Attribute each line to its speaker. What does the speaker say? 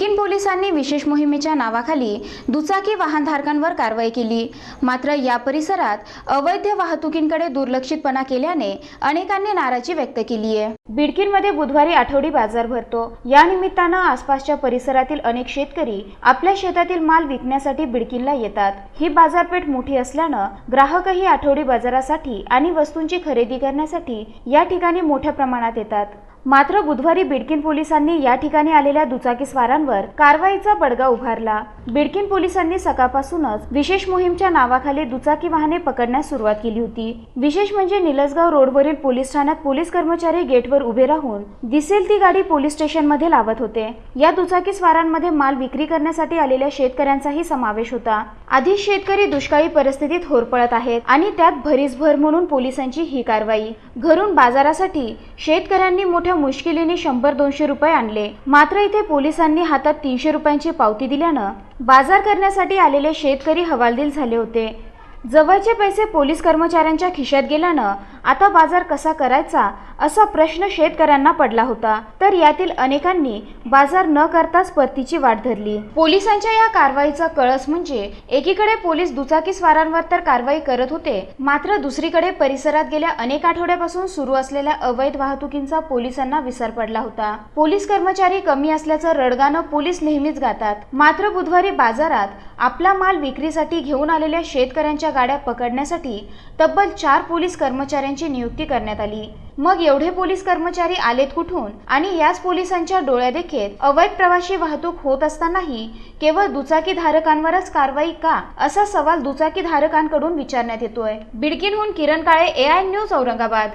Speaker 1: पोलिसांनी विशेष मोहिमेच्या नावाखाली दुचाकी वाहनधारकांवर कारवाई केली. मात्र या परिसरात अवैध वाहतुकींकडे दुर्लक्षितपणा केल्याने अनेकांनी नाराजी व्यक्त केली आहे बिडकीनमध्ये बुधवारी आठवडी बाजार भरतो. या निमित्तानं आसपासच्या परिसरातील अनेक शेतकरी आपल्या शेतातील माल विकण्यासाठी बिडकीनला येतात. ही बाजारपेठ मोठी असल्यानं ग्राहकही आठवडी बाजारासाठी आणि वस्तूंची खरेदी करण्यासाठी या ठिकाणी मोठ्या प्रमाणात येतात. मात्र बुधवारी बिडकीन पोलिसांनी या ठिकाणी आलेल्या दुचाकीस्वारांवर कारवाईचा बडगा उभारला. बिडकीन पोलिसांनी सकाळपासूनच विशेष मोहीमच्या नावाखाली दुचाकी वाहने पकडण्यास सुरुवात केली होती. विशेष म्हणजे निलसगाव रोडवरील पोलीस ठाण्यात पोलीस कर्मचारी गेटवर उभे राहून दिसेल ती गाडी पोलीस स्टेशनमध्ये लावत होते. या दुचाकी स्वारांमध्ये माल विक्री करण्यासाठी आलेल्या शेतकऱ्यांचाही समावेश होता. आधी शेतकरी दुष्काळी परिस्थितीत होरपळत आहेत आणि त्यात भरीसभर म्हणून पोलिसांची ही कारवाई. घरून बाजारासाठी शेतकऱ्यांनी मोठ्या मुश्किलीने शंभर दोनशे रुपये आणले. मात्र इथे पोलिसांनी हातात तीनशे रुपयांची पावती दिल्यानं बाजार करण्यासाठी आलेले शेतकरी हवालदिल झाले होते. जवळचे पैसे पोलीस कर्मचाऱ्यांच्या खिशात गेल्यानं आता बाजार कसा करायचा असा प्रश्न शेतकऱ्यांना पडला होता. तर यातील अनेकांनी बाजार न करताच परतीची वाट धरली. पोलिसांच्या या कारवाईचा कळस म्हणजे एकीकडे पोलीस दुचाकी स्वारांवर तर कारवाई करत होते मात्र दुसरीकडे परिसरात गेल्या अनेक आठवड्यापासून सुरू असलेल्या अवैध वाहतुकींचा पोलिसांना विसर पडला होता. पोलीस कर्मचारी कमी असल्याचं रडगाणं पोलीस नेहमीच गातात. मात्र बुधवारी बाजारात आपला माल विक्रीसाठी घेऊन आलेल्या शेतकऱ्यांच्या गाड्या पकडण्यासाठी तब्बल चार पोलीस कर्मचाऱ्यांची नियुक्ती करण्यात आली. मग एवढे पोलीस कर्मचारी आलेत कुठून? आणि याच पोलिसांच्या डोळ्यादेखीत अवैध प्रवाशी वाहतूक होत असतानाही केवळ दुचाकी धारकांवरच कारवाई का? असा सवाल दुचाकी धारकांकडून विचारण्यात येतोय. बिडकीनहून Kiran Kale A I news Aurangabad.